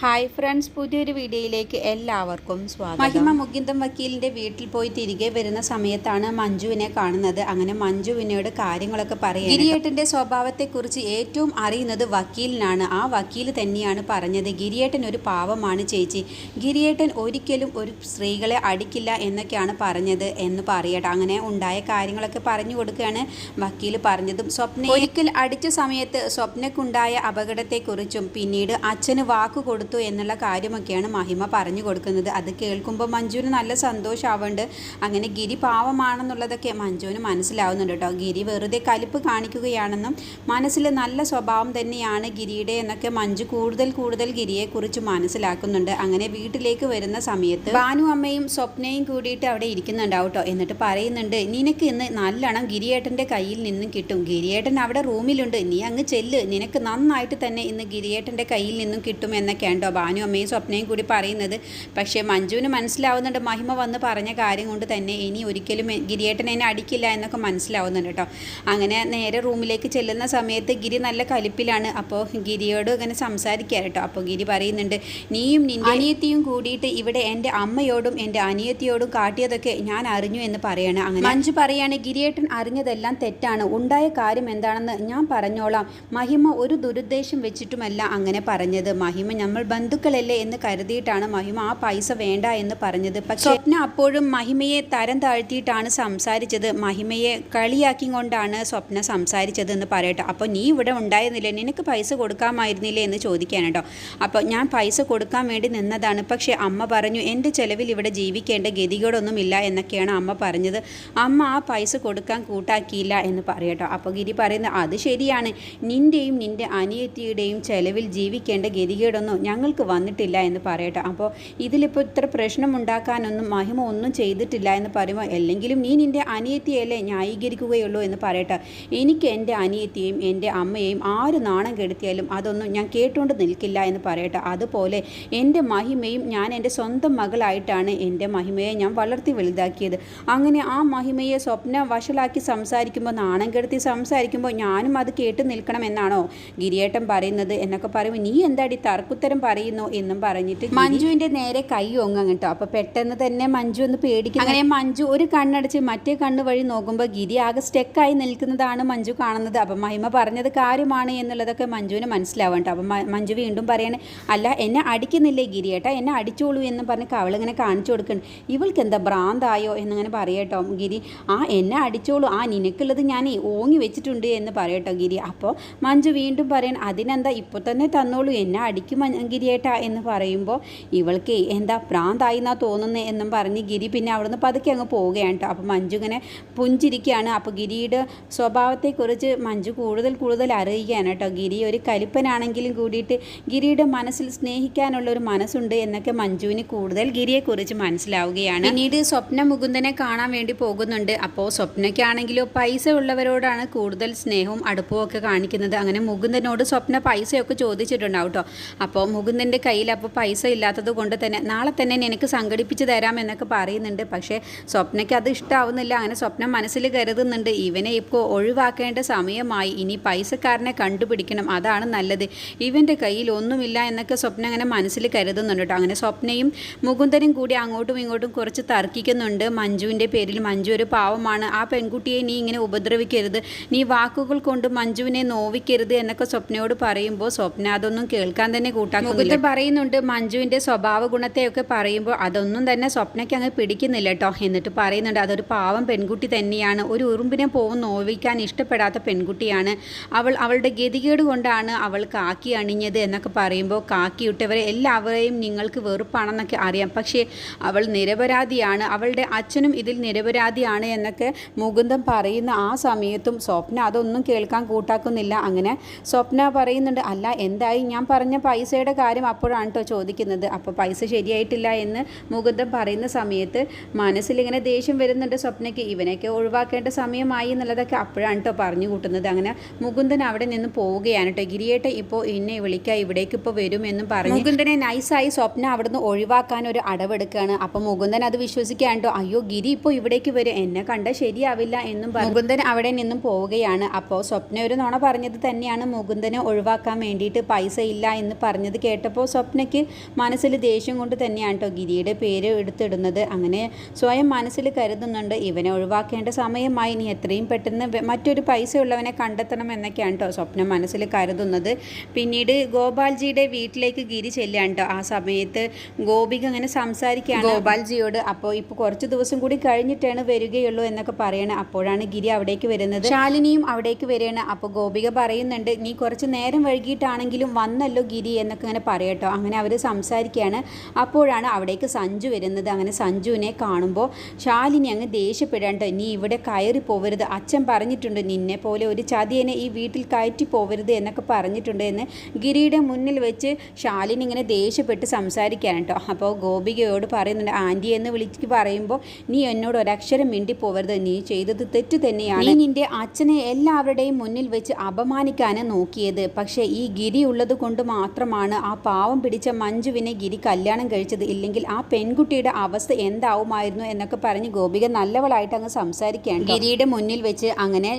Hi friends പുതിയൊരു വീഡിയോയിലേക്ക് എല്ലാവർക്കും സ്വാഗതം. മഹിമ മുകിന്ദം വക്കീലിന്റെ വീട്ടിൽ പോയി തിരികെ വരുന്ന സമയത്താണ് മഞ്ജുവിനെ കാണുന്നത്. അങ്ങനെ മഞ്ജുവിനോട് കാര്യങ്ങളൊക്കെ പറയുന്നത് ഗിരിയേട്ടന്റെ സ്വഭാവത്തെക്കുറിച്ച് ഏറ്റവും അറിയുന്നത് വക്കീലിനാണ്. ആ വക്കീൽ തന്നെയാണ് പറഞ്ഞത്. ഗിരിയേട്ടൻ ഒരു പാവമാണ് ചേച്ചി. ഗിരിയേട്ടൻ ഒരിക്കലും ഒരു സ്ത്രീകളെ അടിക്കില്ല എന്നൊക്കെയാണ് പറഞ്ഞത് എന്ന് പറയട്ടെ. അങ്ങനെ ഉണ്ടായ കാര്യങ്ങളൊക്കെ പറഞ്ഞു കൊടുക്കുകയാണ് വക്കീൽ പറഞ്ഞതും. സ്വപ്ന ഒരിക്കൽ അടിച്ച സമയത്ത് സ്വപ്നക്കുണ്ടായ അപകടത്തെക്കുറിച്ചും പിന്നീട് അച്ഛന് വാക്കു കൊടുത്തു എന്നുള്ള കാര്യമൊക്കെയാണ് മഹിമ പറഞ്ഞു കൊടുക്കുന്നത്. അത് കേൾക്കുമ്പോൾ മഞ്ജുവിന് നല്ല സന്തോഷമാവുന്നുണ്ട് അങ്ങനെ ഗിരി പാവമാണെന്നുള്ളതൊക്കെ മഞ്ജുവിന് മനസ്സിലാവുന്നുണ്ട് കേട്ടോ. ഗിരി വെറുതെ കലിപ്പ് കാണിക്കുകയാണെന്നും മനസ്സിൽ നല്ല സ്വഭാവം തന്നെയാണ് ഗിരിയുടെ എന്നൊക്കെ മഞ്ജു കൂടുതൽ കൂടുതൽ ഗിരിയെക്കുറിച്ച് മനസ്സിലാക്കുന്നുണ്ട്. അങ്ങനെ വീട്ടിലേക്ക് വരുന്ന സമയത്ത് ഭാനു അമ്മയും സ്വപ്നയും കൂടിയിട്ട് അവിടെ ഇരിക്കുന്നുണ്ടാവും കേട്ടോ. എന്നിട്ട് പറയുന്നുണ്ട് നിനക്ക് ഇന്ന് നല്ലോണം ഗിരിയേട്ടന്റെ കയ്യിൽ നിന്നും കിട്ടും. ഗിരിയേട്ടൻ അവിടെ റൂമിലുണ്ട്. നീ അങ്ങ് ചെല്ല്. നിനക്ക് നന്നായിട്ട് തന്നെ ഇന്ന് ഗിരിയേട്ടന്റെ കയ്യിൽ നിന്നും കിട്ടും എന്നൊക്കെയാണ് കേട്ടോ ഭാനു അമ്മയും സ്വപ്നയും കൂടി പറയുന്നത് പക്ഷേ മഞ്ജുവിന് മനസ്സിലാവുന്നുണ്ട്. മഹിമ വന്ന് പറഞ്ഞ കാര്യം കൊണ്ട് തന്നെ ഇനി ഒരിക്കലും ഗിരിയേട്ടൻ എന്നെ അടിക്കില്ല എന്നൊക്കെ മനസ്സിലാവുന്നുണ്ട് കേട്ടോ. അങ്ങനെ നേരെ റൂമിലേക്ക് ചെല്ലുന്ന സമയത്ത് ഗിരി നല്ല കലിപ്പിലാണ്. അപ്പോൾ ഗിരിയോട് ഇങ്ങനെ സംസാരിക്കുക കേട്ടോ. അപ്പോൾ ഗിരി പറയുന്നുണ്ട് നീയും നിന്റെ അനിയത്തിയും കൂടിയിട്ട് ഇവിടെ എന്റെ അമ്മയോടും എന്റെ അനിയത്തിയോടും കാട്ടിയതൊക്കെ ഞാൻ അറിഞ്ഞു എന്ന് പറയാണ്. അങ്ങനെ മഞ്ജു പറയാണ് ഗിരിയേട്ടൻ അറിഞ്ഞതെല്ലാം തെറ്റാണ്. ഉണ്ടായ കാര്യം എന്താണെന്ന് ഞാൻ പറഞ്ഞോളാം. മഹിമ ഒരു ദുരുദ്ദേശം വെച്ചിട്ടുമല്ല അങ്ങനെ പറഞ്ഞത്. മഹിമ നമ്മൾ ബന്ധുക്കളല്ലേ എന്ന് കരുതിയിട്ടാണ് മഹിമ ആ പൈസ വേണ്ട എന്ന് പറഞ്ഞത്. പക്ഷെ സ്വപ്ന അപ്പോഴും മഹിമയെ തരം താഴ്ത്തിയിട്ടാണ് സംസാരിച്ചത്. മഹിമയെ കളിയാക്കി കൊണ്ടാണ് സ്വപ്ന സംസാരിച്ചത് എന്ന് പറയട്ടെ. അപ്പോൾ നീ ഇവിടെ ഉണ്ടായിരുന്നില്ലേ? നിനക്ക് പൈസ കൊടുക്കാമായിരുന്നില്ലേ എന്ന് ചോദിക്കാൻ കേട്ടോ. അപ്പോൾ ഞാൻ പൈസ കൊടുക്കാൻ വേണ്ടി നിന്നതാണ്. പക്ഷേ അമ്മ പറഞ്ഞു എന്റെ ചിലവിൽ ഇവിടെ ജീവിക്കേണ്ട ഗതികേടൊന്നുമില്ല എന്നൊക്കെയാണ് അമ്മ പറഞ്ഞത്. അമ്മ ആ പൈസ കൊടുക്കാൻ കൂട്ടാക്കിയില്ല എന്ന് പറയട്ടോ അപ്പോൾ ഗിരി പറയുന്നത് അത് ശരിയാണ്. നിന്റെയും നിന്റെ അനിയത്തിയുടെയും ചിലവിൽ ജീവിക്കേണ്ട ഗതികേടൊന്നും ഞങ്ങൾക്ക് വന്നിട്ടില്ല എന്ന് പറയട്ടെ. അപ്പോൾ ഇതിലിപ്പോൾ ഇത്ര പ്രശ്നം ഉണ്ടാക്കാനൊന്നും മഹിമ ഒന്നും ചെയ്തിട്ടില്ല എന്ന് പറയുമ്പോൾ അല്ലെങ്കിലും നീ നിന്റെ അനിയത്തിയല്ലേ ന്യായീകരിക്കുകയുള്ളൂ എന്ന് പറയട്ടെ. എനിക്ക് എന്റെ അനിയത്തിയെയും എന്റെ അമ്മയെയും ആര് നാണം കെടുത്തിയാലും അതൊന്നും ഞാൻ കേട്ടുകൊണ്ട് നിൽക്കില്ല എന്ന് പറയട്ടെ. അതുപോലെ എന്റെ മഹിമയും ഞാൻ എന്റെ സ്വന്തം മകളായിട്ടാണ് എന്റെ മഹിമയെ ഞാൻ വളർത്തി വലുതാക്കിയത്. അങ്ങനെ ആ മഹിമയെ സ്വപ്ന വഷളാക്കി സംസാരിക്കുമ്പോൾ നാണം കെടുത്തി സംസാരിക്കുമ്പോൾ ഞാനും അത് കേട്ട് നിൽക്കണമെന്നാണോ ഗിരിയേട്ടൻ പറയുന്നത്? എന്നൊക്കെ പറയുമ്പോൾ നീ എന്താടി തർക്കുത്തരം പറയുന്നു എന്നും പറഞ്ഞിട്ട് മഞ്ജുവിന്റെ നേരെ കൈ ഒങ്ങും കേട്ടോ. അപ്പോൾ പെട്ടെന്ന് തന്നെ മഞ്ജു ഒന്ന് പേടിക്കും അങ്ങനെ മഞ്ജു ഒരു കണ്ണടച്ച് മറ്റേ കണ്ണ് വഴി നോക്കുമ്പോൾ ഗിരി ആകെ സ്റ്റെക്കായി നിൽക്കുന്നതാണ് മഞ്ജു കാണുന്നത്. അപ്പം മഹിമ പറഞ്ഞത് കാര്യമാണ് എന്നുള്ളതൊക്കെ മഞ്ജുവിന് മനസ്സിലാവും കേട്ടോ. അപ്പം മഞ്ജു വീണ്ടും പറയണേ അല്ല എന്നെ അടിക്കുന്നില്ലേ ഗിരിയേട്ടാ എന്നെ അടിച്ചോളൂ എന്ന് പറഞ്ഞ് കവളിങ്ങനെ കാണിച്ചു കൊടുക്കണം. ഇവൾക്ക് എന്താ ഭ്രാന്തായോ? എന്നിങ്ങനെ പറയട്ടോ ഗിരി. ആ എന്നെ അടിച്ചോളൂ. ആ നിനക്കുള്ളത് ഞാൻ ഓങ്ങി വെച്ചിട്ടുണ്ട് എന്ന് പറയട്ടോ ഗിരി. അപ്പോൾ മഞ്ജു വീണ്ടും പറയണം അതിനെന്താ ഇപ്പോൾ തന്നെ തന്നോളൂ? എന്നെ അടിക്കും ഗിരിയേട്ടാ എന്ന് പറയുമ്പോൾ ഇവൾക്ക് എന്താ പ്രാന്തായി എന്നാ തോന്നുന്നത് എന്നും പറഞ്ഞ് ഗിരി പിന്നെ അവിടുന്ന് പതുക്കെ അങ്ങ് പോവുകയാണ് കേട്ടോ. അപ്പോൾ മഞ്ജു ഇങ്ങനെ പുഞ്ചിരിക്കുകയാണ്. അപ്പോൾ ഗിരിയുടെ സ്വഭാവത്തെക്കുറിച്ച് മഞ്ജു കൂടുതൽ കൂടുതൽ അറിയുകയാണ് കേട്ടോ. ഗിരി ഒരു കലിപ്പനാണെങ്കിലും കൂടിയിട്ട് ഗിരിയുടെ മനസ്സിൽ സ്നേഹിക്കാനുള്ള ഒരു മനസ്സുണ്ട് എന്നൊക്കെ മഞ്ജുവിന് കൂടുതൽ ഗിരിയെക്കുറിച്ച് മനസ്സിലാവുകയാണ്. പിന്നീട് സ്വപ്ന മുകുന്ദനെ കാണാൻ വേണ്ടി പോകുന്നുണ്ട്. അപ്പോൾ സ്വപ്നയ്ക്കാണെങ്കിലോ പൈസ ഉള്ളവരോടാണ് കൂടുതൽ സ്നേഹവും അടുപ്പവും ഒക്കെ കാണിക്കുന്നത്. അങ്ങനെ മുകുന്ദനോട് സ്വപ്ന പൈസയൊക്കെ ചോദിച്ചിട്ടുണ്ടാവും കേട്ടോ. അപ്പോൾ മുകുന്ദന്റെ കയ്യിൽ അപ്പോൾ പൈസ ഇല്ലാത്തത് കൊണ്ട് തന്നെ നാളെ തന്നെ എനിക്ക് സംഘടിപ്പിച്ച് തരാമെന്നൊക്കെ പറയുന്നുണ്ട്. പക്ഷേ സ്വപ്നയ്ക്ക് അത് ഇഷ്ടാവുന്നില്ല. അങ്ങനെ സ്വപ്നം മനസ്സിൽ കരുതുന്നുണ്ട്. ഇവനെ ഇപ്പോൾ ഒഴിവാക്കേണ്ട സമയമായി. ഇനി പൈസക്കാരനെ കണ്ടുപിടിക്കണം. അതാണ് നല്ലത്. ഇവന്റെ കയ്യിൽ ഒന്നുമില്ല എന്നൊക്കെ സ്വപ്നം അങ്ങനെ മനസ്സിൽ കരുതുന്നുണ്ട് കേട്ടോ. അങ്ങനെ സ്വപ്നയും മുകുന്ദനും കൂടി അങ്ങോട്ടും ഇങ്ങോട്ടും കുറച്ച് തർക്കിക്കുന്നുണ്ട്. മഞ്ജുവിന്റെ പേരിൽ മഞ്ജു ഒരു പാവമാണ്. ആ പെൺകുട്ടിയെ നീ ഇങ്ങനെ ഉപദ്രവിക്കരുത്. നീ വാക്കുകൾ കൊണ്ട് മഞ്ജുവിനെ നോവിക്കരുത് എന്നൊക്കെ സ്വപ്നയോട് പറയുമ്പോൾ സ്വപ്ന അതൊന്നും കേൾക്കാൻ തന്നെ കൂട്ടാക്കുന്നില്ല പറയുന്നുണ്ട് മഞ്ജുവിന്റെ സ്വഭാവ ഗുണത്തെയൊക്കെ പറയുമ്പോൾ അതൊന്നും തന്നെ സ്വപ്നയ്ക്ക് അങ്ങ് പിടിക്കുന്നില്ല കേട്ടോ എന്നിട്ട് പറയുന്നുണ്ട് അതൊരു പാവം പെൺകുട്ടി തന്നെയാണ്. ഒരു ഉറുമ്പിനെ പോവും നോവിക്കാൻ ഇഷ്ടപ്പെടാത്ത പെൺകുട്ടിയാണ്. അവൾ അവളുടെ ഗതികേട് കൊണ്ടാണ് അവൾ കാക്കി അണിഞ്ഞത് എന്നൊക്കെ പറയുമ്പോൾ കാക്കിയിട്ടവരെ എല്ലാവരെയും നിങ്ങൾക്ക് വെറുപ്പാണെന്നൊക്കെ അറിയാം. പക്ഷേ അവൾ നിരപരാധിയാണ്. അവളുടെ അച്ഛനും ഇതിൽ നിരപരാധിയാണ് എന്നൊക്കെ മുകുന്ദം പറയുന്ന ആ സമയത്തും സ്വപ്ന അതൊന്നും കേൾക്കാൻ കൂട്ടാക്കുന്നില്ല. അങ്ങനെ സ്വപ്ന പറയുന്നുണ്ട് അല്ല എന്തായി? ഞാൻ പറഞ്ഞ പൈസയുടെ കാര്യം അപ്പോഴാണ് കേട്ടോ ചോദിക്കുന്നത്. അപ്പോൾ പൈസ ശരിയായിട്ടില്ല എന്ന് മുകുന്ദൻ പറയുന്ന സമയത്ത് മനസ്സിലിങ്ങനെ ദേഷ്യം വരുന്നുണ്ട് സ്വപ്നയ്ക്ക്. ഇവനെയൊക്കെ ഒഴിവാക്കേണ്ട സമയമായി എന്നുള്ളതൊക്കെ അപ്പോഴാണ് കേട്ടോ പറഞ്ഞു കൂട്ടുന്നത്. അങ്ങനെ മുകുന്ദൻ അവിടെ നിന്ന് പോവുകയാണ് കേട്ടോ ഗിരിയേട്ട ഇപ്പോൾ എന്നെ വിളിക്കുക ഇവിടേക്ക് ഇപ്പോൾ വരുമെന്നും പറഞ്ഞു മുകുന്ദനെ നൈസായി സ്വപ്ന അവിടുന്ന് ഒഴിവാക്കാൻ ഒരു അടവെടുക്കുകയാണ് അപ്പോൾ മുകുന്ദൻ അത് വിശ്വസിക്കാണ്ടോ അയ്യോ ഗിരി ഇപ്പോൾ ഇവിടേക്ക് വരും. എന്നെ കണ്ട ശരിയാവില്ല എന്നും പറഞ്ഞു മുകുന്ദൻ അവിടെ നിന്നും പോവുകയാണ്. അപ്പോൾ സ്വപ്ന ഒരു നുണ പറഞ്ഞത് തന്നെയാണ് മുകുന്ദനെ ഒഴിവാക്കാൻ വേണ്ടിയിട്ട് പൈസ ഇല്ല എന്ന് പറഞ്ഞത് കേട്ടപ്പോൾ സ്വപ്നയ്ക്ക് മനസ്സിൽ ദേഷ്യം കൊണ്ട് തന്നെയാണ് കേട്ടോ ഗിരിയുടെ പേര് എടുത്തിടുന്നത്. അങ്ങനെ സ്വയം മനസ്സിൽ കരുതുന്നുണ്ട് ഇവനെ ഒഴിവാക്കേണ്ട സമയമായി നീ എത്രയും പെട്ടെന്ന് മറ്റൊരു പൈസ ഉള്ളവനെ കണ്ടെത്തണം എന്നൊക്കെയാണ് കേട്ടോ സ്വപ്നം മനസ്സിൽ കരുതുന്നത്. പിന്നീട് ഗോപാൽജിയുടെ വീട്ടിലേക്ക് ഗിരി ചെല്ലുകയാണ് കേട്ടോ ആ സമയത്ത് ഗോപിക അങ്ങനെ സംസാരിക്കുകയാണ്. ഗോപാൽജിയോട് അപ്പോൾ ഇപ്പോൾ കുറച്ച് ദിവസം കൂടി കഴിഞ്ഞിട്ടാണ് വരികയുള്ളൂ എന്നൊക്കെ പറയണം. അപ്പോഴാണ് ഗിരി അവിടേക്ക് വരുന്നത്. ശാലിനിയും അവിടേക്ക് വരികയാണ്. അപ്പോൾ ഗോപിക പറയുന്നുണ്ട് നീ കുറച്ച് നേരം വൈകിട്ടാണെങ്കിലും വന്നല്ലോ ഗിരി എന്നൊക്കെ ഇങ്ങനെ പറയട്ടോ അങ്ങനെ അവർ സംസാരിക്കുകയാണ്. അപ്പോഴാണ് അവിടേക്ക് സഞ്ജു വരുന്നത്. അങ്ങനെ സഞ്ജുവിനെ കാണുമ്പോൾ ശാലിനി അങ്ങ് ദേഷ്യപ്പെടാണ്ട് നീ ഇവിടെ കയറി പോവരുത്. അച്ഛൻ പറഞ്ഞിട്ടുണ്ട് നിന്നെ പോലെ ഒരു ചതിയനെ ഈ വീട്ടിൽ കയറ്റി പോവരുത് എന്നൊക്കെ പറഞ്ഞിട്ടുണ്ട് എന്ന് ഗിരിയുടെ മുന്നിൽ വെച്ച് ശാലിനി ഇങ്ങനെ ദേഷ്യപ്പെട്ട് സംസാരിക്കുകയാണ് കേട്ടോ. അപ്പോൾ ഗോപികയോട് പറയുന്നുണ്ട് ആന്റി എന്ന് വിളിച്ച് പറയുമ്പോൾ നീ എന്നോട് ഒരക്ഷരം മിണ്ടി പോവരുത് നീ ചെയ്തത് തെറ്റ് തന്നെയാണ്. നീ നിന്റെ അച്ഛനെ എല്ലാവരുടെയും മുന്നിൽ വെച്ച് അപമാനിക്കാനാണ് നോക്കിയത്. പക്ഷേ ഈ ഗിരി ഉള്ളത് കൊണ്ട് മാത്രമാണ് ആ പാവം പിടിച്ച മഞ്ജുവിനെ ഗിരി കല്യാണം കഴിച്ചത് ഇല്ലെങ്കിൽ ആ പെൺകുട്ടിയുടെ അവസ്ഥ എന്താവുമായിരുന്നു എന്നൊക്കെ പറഞ്ഞ് ഗോപിക നല്ലവളായിട്ട് അങ്ങ് സംസാരിക്കുകയാണ് ഗിരിയുടെ മുന്നിൽ വെച്ച് അങ്ങനെ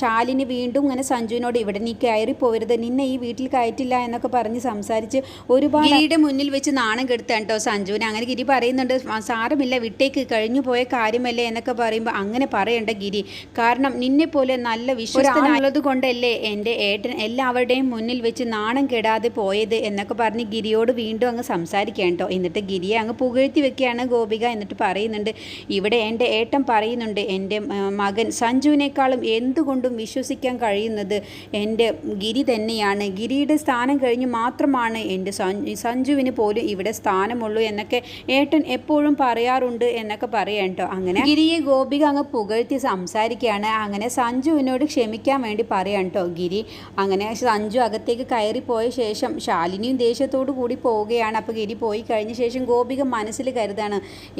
ശാലിനി വീണ്ടും ഇങ്ങനെ സഞ്ജുവിനോട് ഇവിടെ നീ കയറി പോരുത് നിന്നെ ഈ വീട്ടിൽ കയറ്റില്ല എന്നൊക്കെ പറഞ്ഞ് സംസാരിച്ച് ഒരുപാട് ഗിരിയുടെ മുന്നിൽ വെച്ച് നാണം കെടുത്താണ് കേട്ടോ സഞ്ജുവിനെ. അങ്ങനെ ഗിരി പറയുന്നുണ്ട് "ആ, സാരമില്ല വിട്ടേക്ക് കഴിഞ്ഞു പോയ കാര്യമല്ലേ? എന്നൊക്കെ പറയുമ്പോൾ അങ്ങനെ പറയണ്ട ഗിരി. കാരണം നിന്നെ പോലെ നല്ല വിശ്വസ്തനായുള്ളത് കൊണ്ടല്ലേ എന്റെ ഏട്ടൻ എല്ലാവരുടെയും മുന്നിൽ വെച്ച് നാണം കെടാതെ പോയത് എന്നൊക്കെ പറഞ്ഞ് ഗിരിയോട് വീണ്ടും അങ്ങ് സംസാരിക്കുകയാണ് കേട്ടോ എന്നിട്ട് ഗിരിയെ അങ്ങ് പുകഴ്ത്തി വെക്കുകയാണ് ഗോപിക. എന്നിട്ട് പറയുന്നുണ്ട് ഇവിടെ എന്റെ ഏട്ടൻ പറയുന്നുണ്ട് എന്റെ മകൻ സഞ്ജുവിനേക്കാളും എന്തുകൊണ്ടും വിശ്വസിക്കാൻ കഴിയുന്നത് എന്റെ ഗിരി തന്നെയാണ്. ഗിരിയുടെ സ്ഥാനം കഴിഞ്ഞ് മാത്രമാണ് എന്റെ സഞ്ജു സഞ്ജുവിന് പോലും ഇവിടെ സ്ഥാനമുള്ളൂ എന്നൊക്കെ ഏട്ടൻ എപ്പോഴും പറയാറുണ്ട് എന്നൊക്കെ പറയാം കേട്ടോ അങ്ങനെ ഗിരിയെ ഗോപിക അങ്ങ് പുകഴ്ത്തി സംസാരിക്കുകയാണ്. അങ്ങനെ സഞ്ജുവിനോട് ക്ഷമിക്കാൻ വേണ്ടി പറയാം കേട്ടോ ഗിരി. അങ്ങനെ സഞ്ജു അകത്തേക്ക് കയറിപ്പോയ ശേഷം ശാലിനിയും ദേഷ്യത്തോടു കൂടി പോവുകയാണ്. അപ്പോൾ ഗിരി പോയി കഴിഞ്ഞ ശേഷം ഗോപിക മനസ്സിൽ കരുതാണ്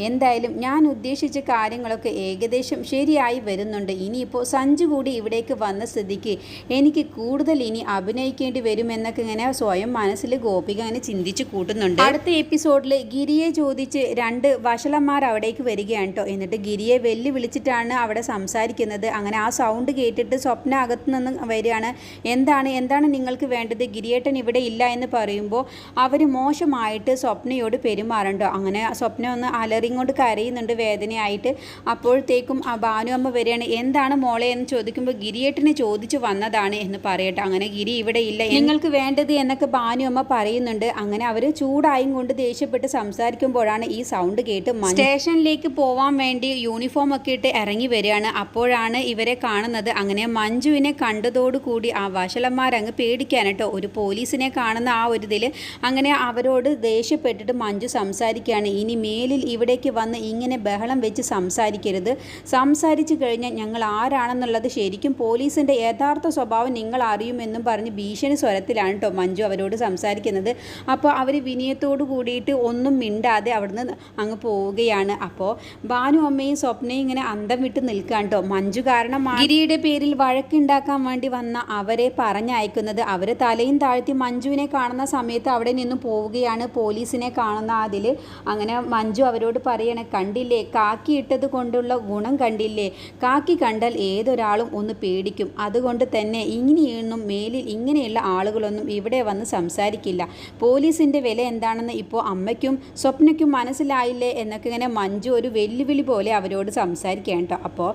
എന്തായാലും ഞാൻ ഉദ്ദേശിച്ച കാര്യങ്ങളൊക്കെ ഏകദേശം ശരിയായി വരുന്നുണ്ട്. ഇനിയിപ്പോൾ സഞ്ജു കൂടി ഇവിടേക്ക് വന്ന സ്ഥിതിക്ക് എനിക്ക് കൂടുതൽ ഇനി അഭിനയിക്കേണ്ടി വരുമെന്നൊക്കെ ഇങ്ങനെ സ്വയം മനസ്സിൽ ഗോപിക അങ്ങനെ ചിന്തിച്ച് കൂട്ടുന്നുണ്ട്. അടുത്ത എപ്പിസോഡിൽ ഗിരിയെ ചോദിച്ച് രണ്ട് വഷളന്മാർ അവിടേക്ക് വരികയാണ് കേട്ടോ എന്നിട്ട് ഗിരിയെ വെല്ലുവിളിച്ചിട്ടാണ് അവിടെ സംസാരിക്കുന്നത്. അങ്ങനെ ആ സൗണ്ട് കേട്ടിട്ട് സ്വപ്ന അകത്തു നിന്ന് വരികയാണ് എന്താണ് എന്താണ് നിങ്ങൾക്ക് വേണ്ടത്? ഗിരിയേട്ടൻ ഇവിടെ ഇല്ല എന്ന് പറയുമ്പോൾ അവർ മോശമായിട്ട് സ്വപ്നയോട് പെരുമാറുണ്ടോ? അങ്ങനെ സ്വപ്ന ഒന്ന് അലറിയും കൊണ്ട് കരയുന്നുണ്ട് വേദനയായിട്ട്. അപ്പോഴത്തേക്കും ആ ഭാനുഅമ്മ വരികയാണ് എന്താണ് മോളെ? എന്ന് ചോദിക്കുമ്പോൾ ഗിരിയേട്ടനെ ചോദിച്ചു വന്നതാണ് എന്ന് പറയട്ടെ. അങ്ങനെ ഗിരി ഇവിടെ ഇല്ല. നിങ്ങൾക്ക് വേണ്ടത് എന്നൊക്കെ ഭാനുഅമ്മ പറയുന്നുണ്ട്. അങ്ങനെ അവർ ചൂടായും കൊണ്ട് ദേഷ്യപ്പെട്ട് സംസാരിക്കുമ്പോഴാണ് ഈ സൗണ്ട് കേട്ട് സ്റ്റേഷനിലേക്ക് പോവാൻ വേണ്ടി യൂണിഫോം ഒക്കെ ഇട്ട് ഇറങ്ങി വരികയാണ്. അപ്പോഴാണ് ഇവരെ കാണുന്നത്. അങ്ങനെ മഞ്ജുവിനെ കണ്ടതോടുകൂടി ആ വഷളന്മാരങ്ങ് പേടിക്കാനട്ടോ ഒരു പോലീസിനെ കാണുന്ന ആ ഒരു ഇതിൽ അങ്ങനെ അവരോട് ദേഷ്യപ്പെട്ടിട്ട് മഞ്ജു സംസാരിക്കുകയാണ്. ഇനി മേലിൽ ഇവിടേക്ക് വന്ന് ഇങ്ങനെ ബഹളം വെച്ച് സംസാരിക്കരുത്. സംസാരിച്ചു കഴിഞ്ഞാൽ ഞങ്ങൾ ആരാണെന്നുള്ളത് ശരിക്കും പോലീസിന്റെ യഥാർത്ഥ സ്വഭാവം നിങ്ങൾ അറിയുമെന്നും പറഞ്ഞ് ഭീഷണി സ്വരത്തിലാണ് കേട്ടോ മഞ്ജു അവരോട് സംസാരിക്കുന്നത്. അപ്പോൾ അവർ വിനയത്തോട് കൂടിയിട്ട് ഒന്നും മിണ്ടാതെ അവിടുന്ന് അങ്ങ് പോവുകയാണ്. അപ്പോൾ ഭാനു അമ്മയും സ്വപ്നയും ഇങ്ങനെ അന്തം വിട്ട് നിൽക്കുകയാണ് കേട്ടോ മഞ്ജു കാരണം ഗിരിയുടെ പേരിൽ വഴക്കുണ്ടാക്കാൻ വേണ്ടി വന്ന അവരെ പറഞ്ഞയക്കുന്നത്. അവർ തലയും താഴ്ത്തി മഞ്ജുവിനെ കാണുന്ന സമയത്ത് അവിടെ നിന്നും പോവുകയാണ്. പോലീസിനെ കാണുന്ന അതിൽ അങ്ങനെ മഞ്ജു അവരോട് പറയണേ കണ്ടില്ലേ? കാക്കി ഇട്ടത് കൊണ്ടുള്ള ഗുണം കണ്ടില്ലേ? കാക്കി കണ്ടാൽ ഏതൊരാളും ഒന്ന് പേടിക്കും. അതുകൊണ്ട് തന്നെ ഇങ്ങനെയൊന്നും മേലിൽ ഇങ്ങനെയുള്ള ആളുകളൊന്നും ഇവിടെ വന്ന് സംസാരിക്കില്ല. പോലീസിന്റെ വില എന്താണെന്ന് ഇപ്പോൾ അമ്മയ്ക്കും സ്വപ്നയ്ക്കും മനസ്സിലായില്ലേ? എന്നൊക്കെ ഇങ്ങനെ മഞ്ജു ഒരു വെല്ലുവിളി പോലെ അവരോട് സംസാരിക്കുകയാണ് കേട്ടോ. അപ്പോൾ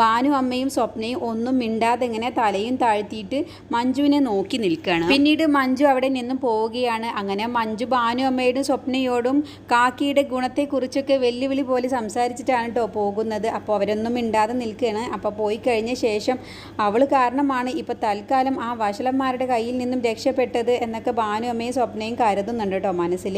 ബാനു അമ്മയും സ്വപ്നയും ഒന്നും മിണ്ടാതെ ഇങ്ങനെ തലയും താഴ്ത്തിയിട്ട് മഞ്ജുവിനെ നോക്കി നിൽക്കുകയാണ്. പിന്നീട് മഞ്ജു അവിടെ നിന്നും പോവുകയാണ്. അങ്ങനെ മഞ്ജു ഭാനു അമ്മയോടും സ്വപ്നയോടും കാക്കിയുടെ ഗുണത്തെക്കുറിച്ചൊക്കെ വെല്ലുവിളി പോലെ സംസാരിച്ചിട്ടാണ് കേട്ടോ പോകുന്നത്. അപ്പോൾ അവരൊന്നും മിണ്ടാതെ നിൽക്കുകയാണ്. അപ്പോൾ പോയി കഴിഞ്ഞ ശേഷം അവൾ കാരണമാണ് ഇപ്പോൾ തൽക്കാലം ആ വഷളന്മാരുടെ കയ്യിൽ നിന്നും രക്ഷപ്പെട്ടത് എന്നൊക്കെ ഭാനു അമ്മയും സ്വപ്നയും കരുതുന്നുണ്ട് കേട്ടോ മനസ്സിൽ.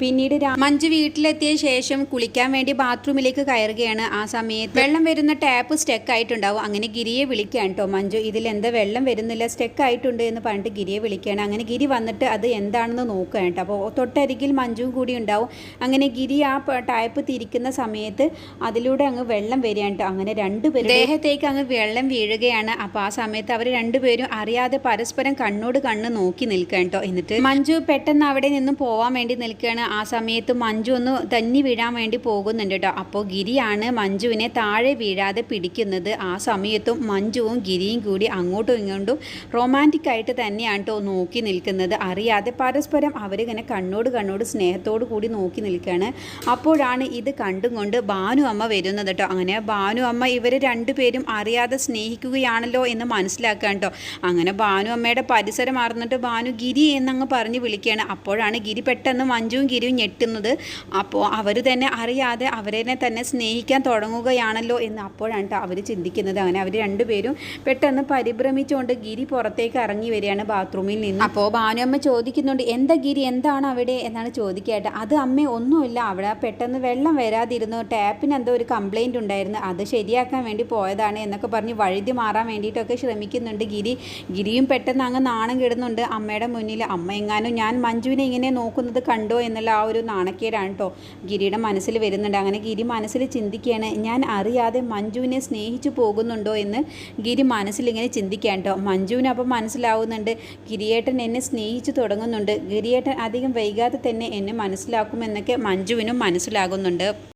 പിന്നീട് മഞ്ജു വീട്ടിലെത്തിയ ശേഷം കുളിക്കാൻ വേണ്ടി ബാത്റൂമിലേക്ക് കയറുകയാണ്. ആ സമയത്ത് വെള്ളം വരുന്ന ടാപ്പ് സ്റ്റെക്ക് ആയിട്ടുണ്ടാവും. അങ്ങനെ ഗിരിയെ വിളിക്കുകയാണ് കേട്ടോ മഞ്ജു. ഇതിൽ എന്താ വെള്ളം വരുന്നില്ല സ്റ്റെക്ക് ആയിട്ടുണ്ട് എന്ന് പറഞ്ഞിട്ട് ഗിരിയെ വിളിക്കുകയാണ്. അങ്ങനെ ഗിരി വന്നിട്ട് അത് എന്താണെന്ന് നോക്കുക കേട്ടോ. അപ്പോൾ തൊട്ടരികിൽ മഞ്ജുവും കൂടി ഉണ്ടാവും. അങ്ങനെ ഗിരി ആ ടൈപ്പ് തിരിക്കുന്ന സമയത്ത് അതിലൂടെ അങ്ങ് വെള്ളം വരികയാണ് അങ്ങനെ രണ്ടുപേരും ദേഹത്തേക്ക് അങ്ങ് വെള്ളം വീഴുകയാണ്. അപ്പോൾ ആ സമയത്ത് അവർ രണ്ടുപേരും അറിയാതെ പരസ്പരം കണ്ണോട് കണ്ണ് നോക്കി നിൽക്കുക കേട്ടോ. എന്നിട്ട് മഞ്ജു പെട്ടെന്ന് അവിടെ നിന്നും പോകാൻ വേണ്ടി നിൽക്കുകയാണ്. ആ സമയത്ത് മഞ്ജു ഒന്ന് തന്നി വീഴാൻ വേണ്ടി പോകുന്നുണ്ട് കേട്ടോ. അപ്പോൾ ഗിരിയാണ് മഞ്ജുവിനെ താഴെ വീഴാതെ പിടിക്കുന്നത്. ആ സമയത്തും മഞ്ജുവും ഗിരിയും കൂടി അങ്ങോട്ടും ഇങ്ങോട്ടും റൊമാന്റിക് ആയിട്ട് തന്നെയാണ് കേട്ടോ നോക്കി നിൽക്കുന്നത്. അറിയാതെ പരസ്പരം അവരിങ്ങനെ കണ്ണോട് കണ്ണോട് സ്നേഹത്തോടു കൂടി നോക്കി നിൽക്കുകയാണ്. അപ്പോഴാണ് ഇത് കണ്ടും കൊണ്ട് ഭാനു അമ്മ വരുന്നത് കേട്ടോ. അങ്ങനെ ഭാനു അമ്മ ഇവർ രണ്ടുപേരും അറിയാതെ സ്നേഹിക്കുകയാണല്ലോ എന്ന് മനസ്സിലാക്കാൻ കേട്ടോ. അങ്ങനെ ഭാനു അമ്മയുടെ പരിസരം അറിഞ്ഞിട്ട് ഭാനു ഗിരി എന്നങ്ങ് പറഞ്ഞ് വിളിക്കുകയാണ്. അപ്പോഴാണ് ഗിരി പെട്ടെന്ന് മഞ്ജുവും ഗിരിയും ഞെട്ടുന്നത്. അപ്പോൾ അവർ തന്നെ അറിയാതെ അവരെ തന്നെ സ്നേഹിക്കാൻ തുടങ്ങുകയാണല്ലോ എന്ന് അപ്പോഴാണ് ട്ടോ അവർ ചിന്തിക്കുന്നത്. അങ്ങനെ അവർ രണ്ടുപേരും പെട്ടെന്ന് പരിഭ്രമിച്ചുകൊണ്ട് ഗിരി പുറത്തേക്ക് ഇറങ്ങി വരികയാണ് ബാത്റൂമിൽ നിന്ന്. അപ്പോൾ ഭാനുഅമ്മ ചോദിക്കുന്നുണ്ട് എന്താ ഗിരി എന്താണ് അവിടെ? എന്നാണ് ചോദിക്കായിട്ട്. അത് അമ്മ ഒന്നുമില്ല. അവിടെ പെട്ടെന്ന് വെള്ളം വരാതിരുന്നു. ടാപ്പിന് എന്തോ ഒരു കംപ്ലൈന്റ് ഉണ്ടായിരുന്നു. അത് ശരിയാക്കാൻ വേണ്ടി പോയതാണ് എന്നൊക്കെ പറഞ്ഞ് വഴുതി മാറാൻ വേണ്ടിയിട്ടൊക്കെ ശ്രമിക്കുന്നുണ്ട് ഗിരി. ഗിരിയും പെട്ടെന്ന് അങ്ങ് നാണം കിടുന്നുണ്ട് അമ്മയുടെ മുന്നിൽ അമ്മ എങ്ങാനും ഞാൻ മഞ്ജുവിനെ ഇങ്ങനെ നോക്കുന്നത് കണ്ടോ? എന്നുള്ള ആ ഒരു നാണക്കേടാണ് കേട്ടോ ഗിരിയുടെ മനസ്സിൽ വരുന്നുണ്ട്. അങ്ങനെ ഗിരി മനസ്സിൽ ചിന്തിക്കുകയാണ് ഞാൻ അറിയാതെ മഞ്ജുവിനെ സ്നേഹിച്ചു പോകുന്നുണ്ടോ? എന്ന് ഗിരി മനസ്സിലിങ്ങനെ ചിന്തിക്കാൻ കേട്ടോ മഞ്ജുവിന് അപ്പം മനസ്സിലാവുന്നുണ്ട് ഗിരിയേട്ടൻ എന്നെ സ്നേഹിച്ചു തുടങ്ങുന്നുണ്ട്. ഗിരിയേട്ടൻ അധികം വൈകാതെ തന്നെ എന്നെ മനസ്സിലാക്കുമെന്നൊക്കെ മഞ്ജുവിനും മനസ്സിലാകുന്നുണ്ട്.